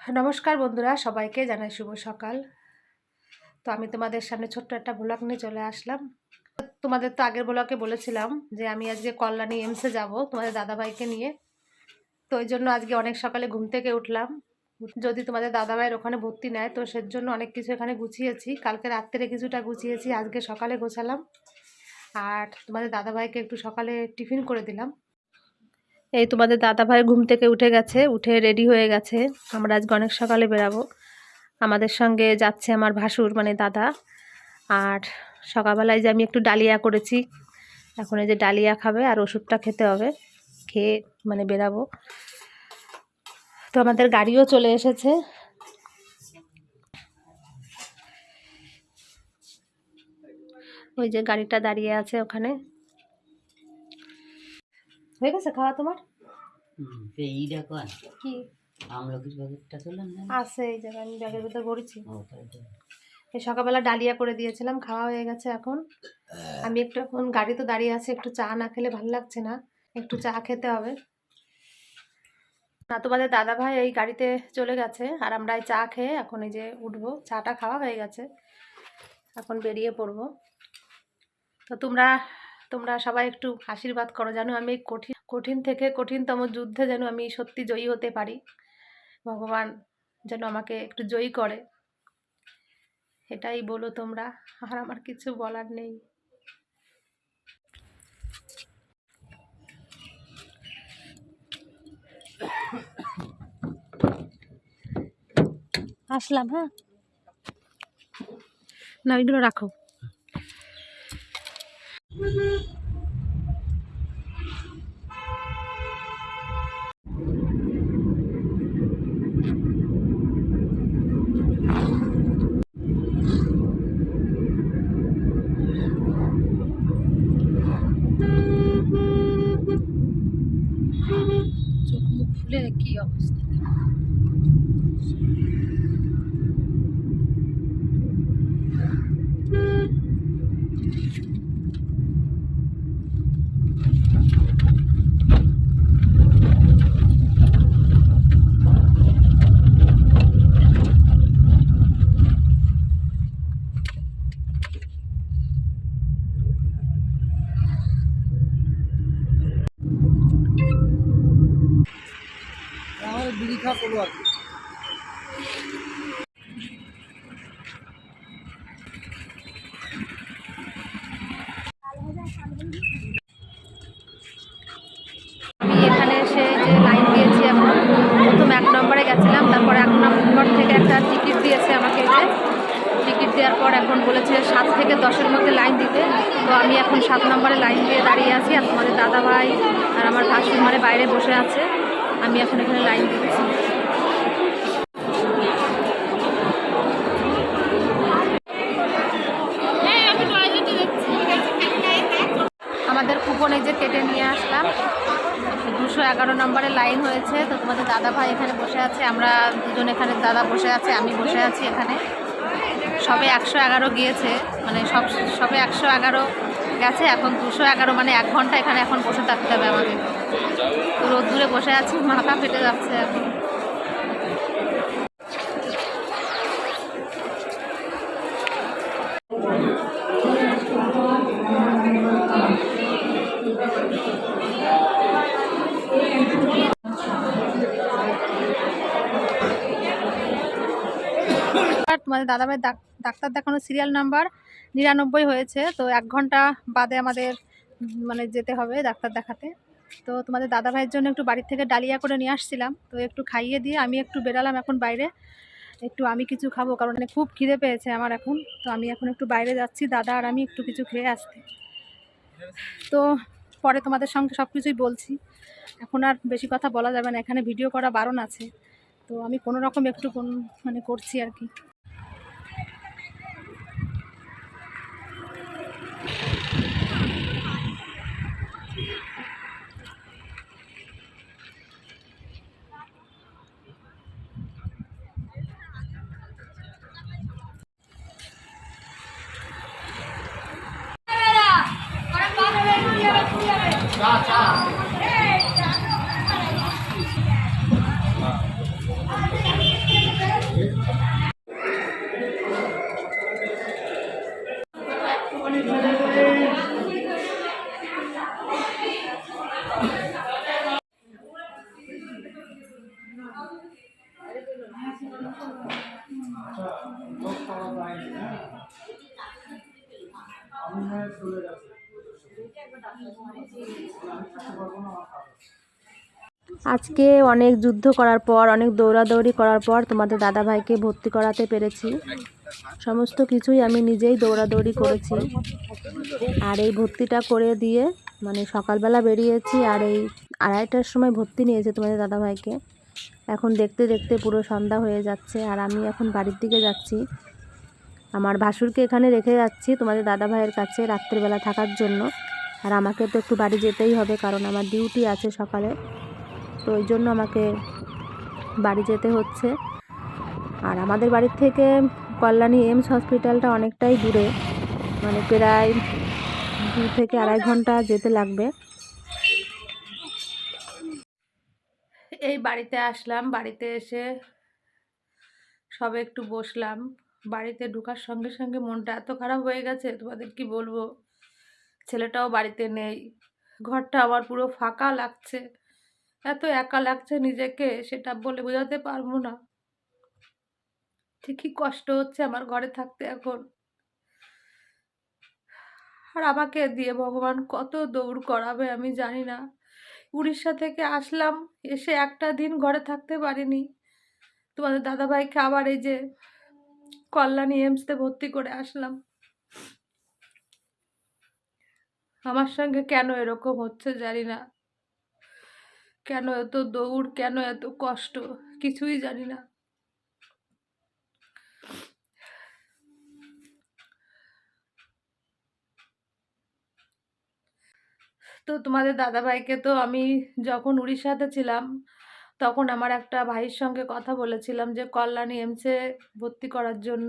নমস্কার বন্ধুরা, সবাইকে জানাই শুভ সকাল। তো আমি তোমাদের সামনে ছোট্ট একটা ব্লগ নিয়ে চলে আসলাম। তোমাদের তো আগের ব্লকে বলেছিলাম যে আমি আজকে কল্যাণী এমসে যাব তোমাদের দাদাভাইকে নিয়ে। তো ওই জন্য আজকে অনেক সকালে ঘুম থেকে উঠলাম। যদি তোমাদের দাদাভাইয়ের ওখানে ভর্তি নেয়, তো সের জন্য অনেক কিছু এখানে গুছিয়েছি। কালকে রাত্রে কিছুটা গুছিয়েছি, আজকে সকালে গোছালাম। আর তোমাদের দাদাভাইকে একটু সকালে টিফিন করে দিলাম। এই তোমাদের দাদা ভাই ঘুম থেকে উঠে গেছে, উঠে রেডি হয়ে গেছে। আমরা আজকে অনেক সকালে বেরাবো। আমাদের সঙ্গে যাচ্ছে আমার ভাসুর মানে দাদা। আর সকালবেলায় যে আমি একটু ডালিয়া করেছি, এখন এই যে ডালিয়া খাবে আর ওষুধটা খেতে হবে, খেয়ে মানে বেরাবো। তো আমাদের গাড়িও চলে এসেছে। ওই যে গাড়িটা দাঁড়িয়ে আছে ওখানে। হয়ে গেছে খাওয়া তোমার? এই দেখো কি? আমলকির প্যাকেটটা না আছে এই জায়গায় আমি ব্যাগের ভিতর ভরেছি। এই সকালবেলা ডালিয়া করে দিয়েছিলাম খাওয়া হয়ে গেছে এখন। আমি একটু এখন গাড়ি তো দাঁড়িয়ে আছে একটু চা না খেলে ভালো লাগছে না একটু চা খেতে হবে। না তোমাদের দাদা ভাই এই গাড়িতে চলে গেছে আর আমরা এই চা খেয়ে এখন এই যে উঠবো। চাটা খাওয়া হয়ে গেছে এখন বেরিয়ে পড়ব। তো তোমরা তোমরা সবাই একটু আশীর্বাদ করো যেন আমি এই কঠিন কঠিন থেকে কঠিনতম যুদ্ধে যেন আমি সত্যি জয়ী হতে পারি। ভগবান যেন আমাকে একটু জয়ী করে। এটাই বলো তোমরা আর আমার কিছু বলার নেই। আসলাম হ্যাঁ? না ওইগুলো রাখো চোখ ফুলে কি অবস্থা আমার বিড়ি খাওয়া করব আর কি। আমি এখানে এসে যে লাইন দিয়েছি এখন প্রথম এক নম্বরে গেছিলাম তারপর এক নম্বর থেকে একটা টিকিট দিয়েছে আমাকে এই যে টিকিট দেওয়ার পর এখন বলেছে সাত থেকে দশের মধ্যে লাইন দিতে। তো আমি এখন সাত নম্বরে লাইন দিয়ে দাঁড়িয়ে আছি আর তোমাদের দাদা ভাই আর আমার ভাসুর মানে বাইরে বসে আছে। আমি এখন এখানে লাইন দিচ্ছি। আমাদের কুপনে যে কেটে নিয়ে আসলাম। দুশো এগারো নম্বরে লাইন হয়েছে। তো তোমাদের দাদা ভাই এখানে বসে আছে, আমরা দুজন এখানে দাদা বসে আছে, আমি বসে আছি এখানে। সবে একশো এগারো গিয়েছে মানে সব, সবে একশো এগারো গেছে, এখন দুশো এগারো মানে এক ঘণ্টা এখানে এখন বসে থাকতে হবে আমাদের তো রোদ্দুরে বসে আছি, মাথা ফেটে যাচ্ছে এখন। তোমাদের দাদাভাই ডাক্তার দেখানো সিরিয়াল নাম্বার নিরানব্বই হয়েছে, তো এক ঘণ্টা বাদে আমাদের মানে যেতে হবে ডাক্তার দেখাতে। তো তোমাদের দাদা ভাইয়ের জন্য একটু বাড়ির থেকে ডালিয়া করে নিয়ে আসছিলাম, তো একটু খাইয়ে দিয়ে আমি একটু বেরালাম এখন বাইরে। একটু আমি কিছু খাব, কারণ খুব খিদে পেয়েছে আমার এখন, তো আমি এখন একটু বাইরে যাচ্ছি, দাদা আর আমি একটু কিছু খেয়ে আসতে। তো পরে তোমাদের সঙ্গে সব কিছুই বলছি। এখন আর বেশি কথা বলা যাবে না, এখানে ভিডিও করা বারণ আছে, তো আমি কোনো রকম একটু মানে করছি আর কি। আচ্ছা, আমরা চলে যাচ্ছি। আজকে অনেক যুদ্ধ করার পর, অনেক দৌড়াদৌড়ি করার পর তোমাদের দাদা ভাইকে ভর্তি করাতে পেরেছি। সমস্ত কিছুই আমি নিজেই দৌড়াদৌড়ি করেছি। আর এই ভর্তিটা করে দিয়ে মানে সকালবেলা বেরিয়েছি আর এই আড়াইটার সময় ভর্তি নিয়েছে তোমাদের দাদা ভাইকে এখন দেখতে দেখতে পুরো সন্ধ্যা হয়ে যাচ্ছে আর আমি এখন বাড়ির দিকে যাচ্ছি। আমার ভাসুরকে এখানে রেখে যাচ্ছি তোমাদের দাদা ভাইয়ের কাছে রাত্রিবেলা থাকার জন্য। আর আমাকে তো একটু বাড়ি যেতেই হবে কারণ আমার ডিউটি আছে সকালে। তো ওই জন্য আমাকে বাড়ি যেতে হচ্ছে। আর আমাদের বাড়ির থেকে কল্যাণী এমস হসপিটালটা অনেকটাই দূরে মানে প্রায় দু থেকে আড়াই ঘণ্টা যেতে লাগবে। এই বাড়িতে আসলাম, বাড়িতে এসে সবে একটু বসলাম। বাড়িতে ঢোকার সঙ্গে সঙ্গে মনটা এত খারাপ হয়ে গেছে, তোমাদের কি বলব? ছেলেটাও বাড়িতে নেই, ঘরটা আমার পুরো ফাঁকা লাগছে। এত একা লাগছে নিজেকে, সেটা বলে বোঝাতে পারব না। ঠিকই কষ্ট হচ্ছে আমার ঘরে থাকতে এখন। আর আমাকে দিয়ে ভগবান কত দৌড় করাবে আমি জানি না। উড়িষ্যা থেকে আসলাম, এসে একটা দিন ঘরে থাকতে পারিনি। তোমাদের দাদাভাইকে আবার এই যে কল্যাণী এমসতে ভর্তি করে আসলাম। আমার সঙ্গে কেন এরকম হচ্ছে জানি না। কেন এত দৌড়? কেন এত কষ্ট? কিছুই জানি না। তো তোমাদের দাদাভাইকে তো আমি যখন উড়িষ্যাতে ছিলাম, তখন আমার একটা ভাইয়ের সঙ্গে কথা বলেছিলাম যে, কল্যাণী এমসে ভর্তি করার জন্য।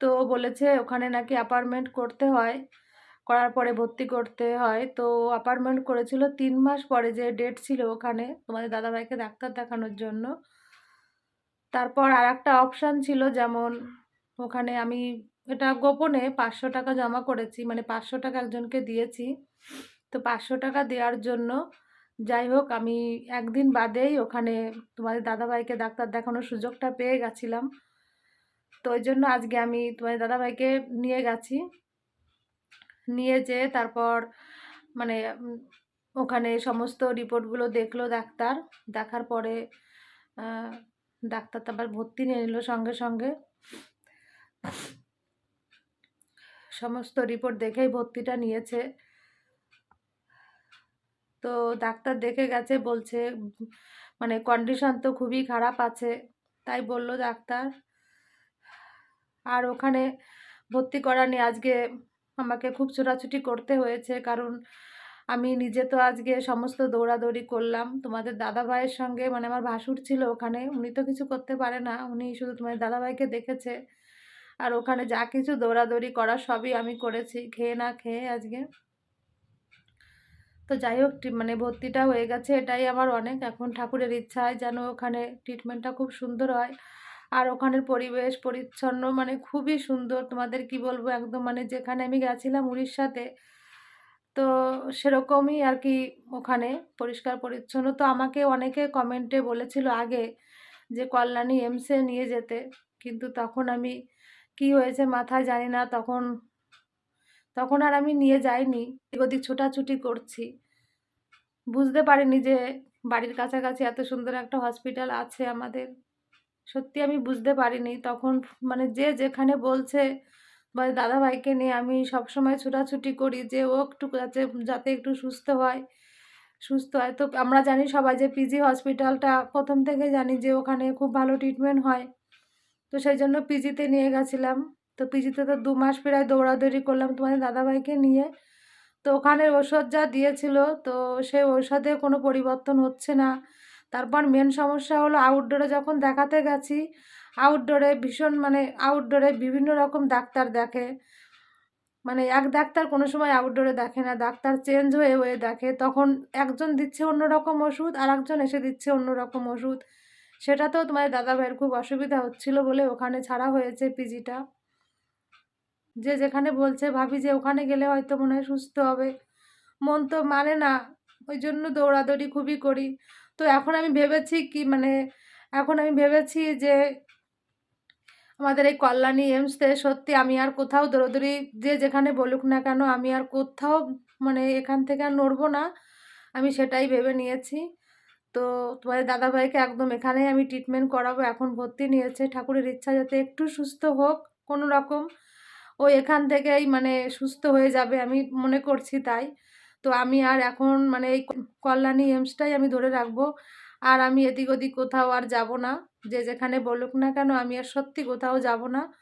তো বলেছে, ওখানে নাকি অ্যাপার্টমেন্ট করতে হয়। করার পরে ভর্তি করতে হয়। তো অ্যাপার্টমেন্ট করেছিল তিন মাস পরে যে ডেট ছিল ওখানে তোমাদের দাদাভাইকে ডাক্তার দেখানোর জন্য। তারপর আর একটা অপশান ছিল যেমন ওখানে আমি এটা গোপনে পাঁচশো টাকা জমা করেছি মানে পাঁচশো টাকা একজনকে দিয়েছি। তো পাঁচশো টাকা দেওয়ার জন্য যাই হোক আমি একদিন বাদেই ওখানে তোমাদের দাদাভাইকে ডাক্তার দেখানোর সুযোগটা পেয়ে গেছিলাম। তো ওই জন্য আজকে আমি তোমাদের দাদাভাইকে নিয়ে গেছি। নিয়ে যেয়ে তারপর মানে ওখানে সমস্ত রিপোর্টগুলো দেখল ডাক্তার। দেখার পরে ডাক্তার তো আবার ভর্তি নিয়ে নিল সঙ্গে সঙ্গে। সমস্ত রিপোর্ট দেখেই ভর্তিটা নিয়েছে। তো ডাক্তার দেখে গেছে, বলছে মানে কন্ডিশন তো খুবই খারাপ আছে, তাই বলল ডাক্তার। আর ওখানে ভর্তি করা নিয়ে আজকে আমাকে খুব ছোটাছুটি করতে হয়েছে। কারণ আমি নিজে তো আজকে সমস্ত দৌড়াদৌড়ি করলাম। তোমাদের দাদা ভাইয়ের সঙ্গে মানে আমার ভাসুর ছিল ওখানে, উনি তো কিছু করতে পারে না। উনি শুধু তোমাদের দাদা ভাইকে দেখেছে। আর ওখানে যা কিছু দৌড়াদৌড়ি করা সবই আমি করেছি। খেয়ে না খেয়ে আজকে। তো যাই হোক মানে ভর্তিটা হয়ে গেছে। এটাই আমার অনেক। এখন ঠাকুরের ইচ্ছা হয় যেন ওখানে ট্রিটমেন্টটা খুব সুন্দর হয়। আর ওখানের পরিবেশ পরিচ্ছন্ন মানে খুবই সুন্দর। তোমাদের কি বলব? একদম মানে যেখানে আমি গেছিলাম উড়িষ্যাতে, তো সেরকমই আর কি ওখানে পরিষ্কার পরিচ্ছন্ন। তো আমাকে অনেকে কমেন্টে বলেছিল আগে যে, কল্যাণী এমসে নিয়ে যেতে। কিন্তু তখন আমি কি হয়েছে মাথায় জানি না। তখন তখন আর আমি নিয়ে যাইনি। ওদিক ছোটাছুটি করছি। বুঝতে পারিনি যে, বাড়ির কাছাকাছি এত সুন্দর একটা হসপিটাল আছে আমাদের। সত্যি আমি বুঝতে পারিনি। তখন মানে যে যেখানে বলছে বা দাদাভাইকে নিয়ে আমি সবসময় ছোটাছুটি করি যে ও একটু যাতে যাতে একটু সুস্থ হয় সুস্থ হয়। তো আমরা জানি সবাই যে পিজি হসপিটালটা প্রথম থেকে জানি যে ওখানে খুব ভালো ট্রিটমেন্ট হয়। তো সেই জন্য পিজিতে নিয়ে গেছিলাম। তো পিজিতে তো দু মাস প্রায় দৌড়াদৌড়ি করলাম তোমাদের দাদাভাইকে নিয়ে। তো ওখানের ওষুধ যা দিয়েছিল, তো সেই ঔষধে কোনো পরিবর্তন হচ্ছে না। তারপর মেন সমস্যা হলো আউটডোরে যখন দেখাতে গেছি আউটডোরে ভীষণ মানে আউটডোরে বিভিন্ন রকম ডাক্তার দেখে। মানে এক ডাক্তার কোনো সময় আউটডোরে দেখে না, ডাক্তার চেঞ্জ হয়ে হয়ে দেখে। তখন একজন দিচ্ছে অন্য রকম ওষুধ আর একজন এসে দিচ্ছে অন্য রকম ওষুধ। সেটা তো তোমার দাদা ভাইয়ের খুব অসুবিধা হচ্ছিল বলে ওখানে ছাড়া হয়েছে পিজিটা যে যেখানে বলছে, ভাবি যে ওখানে গেলে হয়তো মনে হয় সুস্থ হবে। মন তো মানে না, ওই জন্য দৌড়াদৌড়ি খুবই করি। তো এখন আমি ভেবেছি কি মানে এখন আমি ভেবেছি যে আমাদের এই কল্যাণী এমসতে সত্যি আমি আর কোথাও দৌড়দৌড়ি যে যেখানে বলুক না কেন আমি আর কোথাও মানে এখান থেকে আর নড়বো না। আমি সেটাই ভেবে নিয়েছি। তো তোমাদের দাদাভাইকে একদম এখানেই আমি ট্রিটমেন্ট করাবো, এখন ভর্তি নিয়েছে। ঠাকুরের ইচ্ছা যাতে একটু সুস্থ হোক, কোনো রকম। ও এখান থেকেই মানে সুস্থ হয়ে যাবে, আমি মনে করছি তাই। তো আমি আর এখন মানে এই কল্যাণী এমসটাই আমি ধরে রাখব। আর আমি এদিক ওদিক কোথাও আর যাব না। যে যেখানে বলুক না কেন আমি আর সত্যি কোথাও যাব না।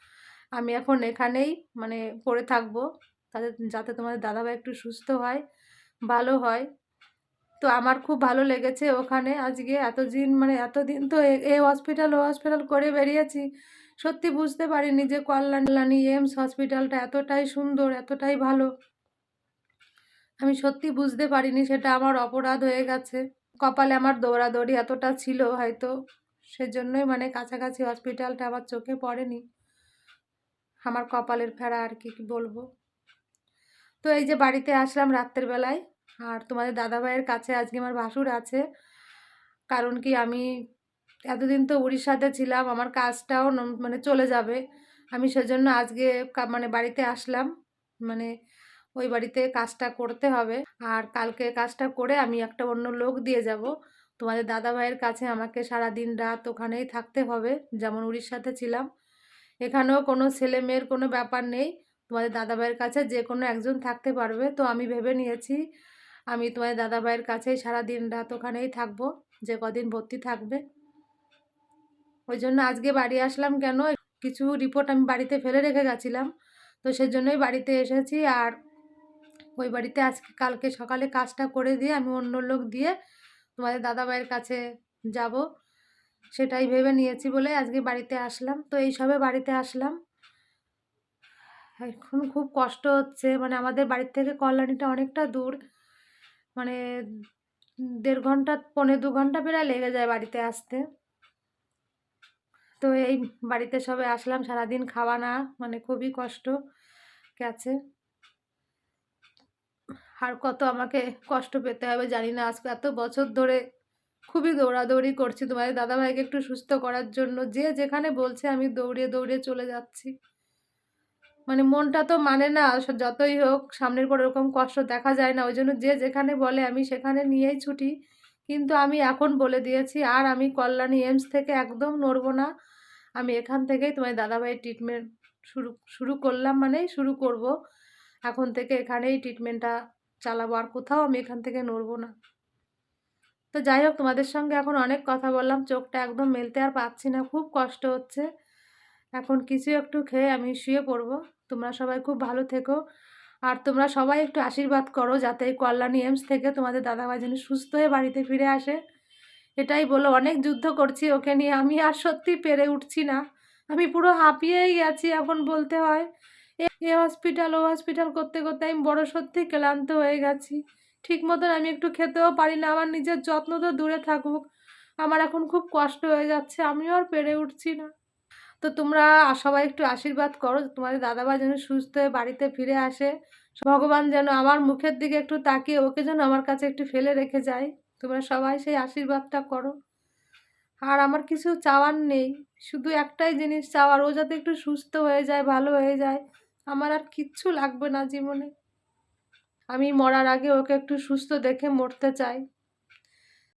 আমি এখন এখানেই মানে পড়ে থাকব। তাদের যাতে তোমাদের দাদাভাই একটু সুস্থ হয়, ভালো হয়। তো আমার খুব ভালো লেগেছে ওখানে আজকে। এতদিন মানে এতদিন তো এ- এ হসপিটাল, ও হসপিটাল করে বেরিয়েছি। সত্যি বুঝতে পারিনি যে কল্যাণী এমস হসপিটালটা এতটাই সুন্দর, এতটাই ভালো। আমি সত্যি বুঝতে পারিনি সেটা আমার অপরাধ হয়ে গেছে। কপালে আমার দৌড়াদৌড়ি এতটা ছিল হয়তো, সেজন্যই মানে কাছাকাছি হসপিটালটা আমার চোখে পড়েনি। আমার কপালের ফেরা আর কি বলব। তো এই যে বাড়িতে আসলাম রাত্রের বেলায়, আর তোমাদের দাদাভাইয়ের কাছে আজকে আমার ভাসুর আছে। কারণ কি আমি এতদিন তো উড়িষ্যাতে ছিলাম, আমার কাজটাও মানে চলে যাবে। আমি সেজন্য আজকে মানে বাড়িতে আসলাম। মানে ওই বাড়িতে কাজটা করতে হবে। আর কালকে কাজটা করে আমি একটা অন্য লোক দিয়ে যাব। তোমাদের দাদাভাইয়ের কাছে আমাকে সারা দিন রাত ওখানেই থাকতে হবে, যেমন উড়িষ্যাতে ছিলাম। এখানেও কোনো ছেলে মেয়ের কোনো ব্যাপার নেই। তোমাদের দাদাভাইয়ের কাছে যে কোনো একজন থাকতে পারবে। তো আমি ভেবে নিয়েছি, আমি তোমাদের দাদাভাইয়ের কাছেই সারা দিন রাত ওখানেই থাকব, যে কদিন ভর্তি থাকবে। ওই জন্য আজকে বাড়ি আসলাম কেন? কিছু রিপোর্ট আমি বাড়িতে ফেলে রেখে গেছিলাম। তো সেজন্যই বাড়িতে এসেছি। আর ওই বাড়িতে আজকে কালকে সকালে কাজটা করে দিয়ে আমি অন্য লোক দিয়ে তোমাদের দাদাভাইয়ের কাছে যাব। সেটাই ভেবে নিয়েছি বলে আজকে বাড়িতে আসলাম। তো এই সবে বাড়িতে আসলাম। এখন খুব কষ্ট হচ্ছে। মানে আমাদের বাড়ির থেকে কল্যাণীটা অনেকটা দূর। মানে দেড় ঘণ্টা পনেরো দু ঘণ্টা প্রায় লেগে যায় বাড়িতে আসতে। তো এই বাড়িতে সবে আসলাম। সারাদিন খাওয়া না মানে খুবই কষ্ট গেছে। আর কত আমাকে কষ্ট পেতে হবে জানি না। আজকে এত বছর ধরে খুবই দৌড়াদৌড়ি করছি তোমাদের দাদাভাইকে একটু সুস্থ করার জন্য। যে যেখানে বলছে আমি দৌড়িয়ে দৌড়িয়ে চলে যাচ্ছি। মানে মনটা তো মানে না, যতই হোক সামনের পর ওরকম কষ্ট দেখা যায় না। ওই জন্য যে যেখানে বলে আমি সেখানে নিয়েই ছুটি। কিন্তু আমি এখন বলে দিয়েছি, আর আমি কল্যাণী এমস থেকে একদম নড়বো না। আমি এখান থেকেই তোমার দাদাভাইয়ের ট্রিটমেন্ট শুরু শুরু করলাম, মানেই শুরু করব। এখন থেকে এখানেই ট্রিটমেন্টটা চালাবো আর কোথাও আমি এখান থেকে নড়বো না। তো যাই হোক, তোমাদের সঙ্গে এখন অনেক কথা বললাম, চোখটা একদম মেলতে আর পাচ্ছি না, খুব কষ্ট হচ্ছে। এখন কিছু একটু খেয়ে আমি শুয়ে পড়ব। তোমরা সবাই খুব ভালো থেকো। আর তোমরা সবাই একটু আশীর্বাদ করো যাতে এই কল্যাণী এমস থেকে তোমাদের দাদাভাই যেন সুস্থ হয়ে বাড়িতে ফিরে আসে। এটাই বলো, অনেক যুদ্ধ করছি ওকে নিয়ে, আমি আর সত্যি পেরে উঠছি না। আমি পুরো হাঁপিয়েই গেছি এখন বলতে হয়। এ হসপিটাল ও হসপিটাল করতে করতে আমি বড় সত্যি ক্লান্ত হয়ে গেছি। ঠিক মতন আমি একটু খেতেও পারি না, আমার নিজের যত্ন তো দূরে থাকুক। আমার এখন খুব কষ্ট হয়ে যাচ্ছে, আমিও আর পেরে উঠছি না। তো তোমরা সবাই একটু আশীর্বাদ করো, তোমাদের দাদাভাই যেন সুস্থ হয়ে বাড়িতে ফিরে আসে। ভগবান যেন আমার মুখের দিকে একটু তাকিয়ে ওকে যেন আমার কাছে একটু ফেলে রেখে যায়। তোমরা সবাই সেই আশীর্বাদটা করো। আর আমার কিছু চাওয়ার নেই, শুধু একটাই জিনিস চাওয়ার, ও যাতে একটু সুস্থ হয়ে যায়, ভালো হয়ে যায়। আমার আর কিচ্ছু লাগবে না জীবনে। আমি মরার আগে ওকে একটু সুস্থ দেখে মরতে চাই।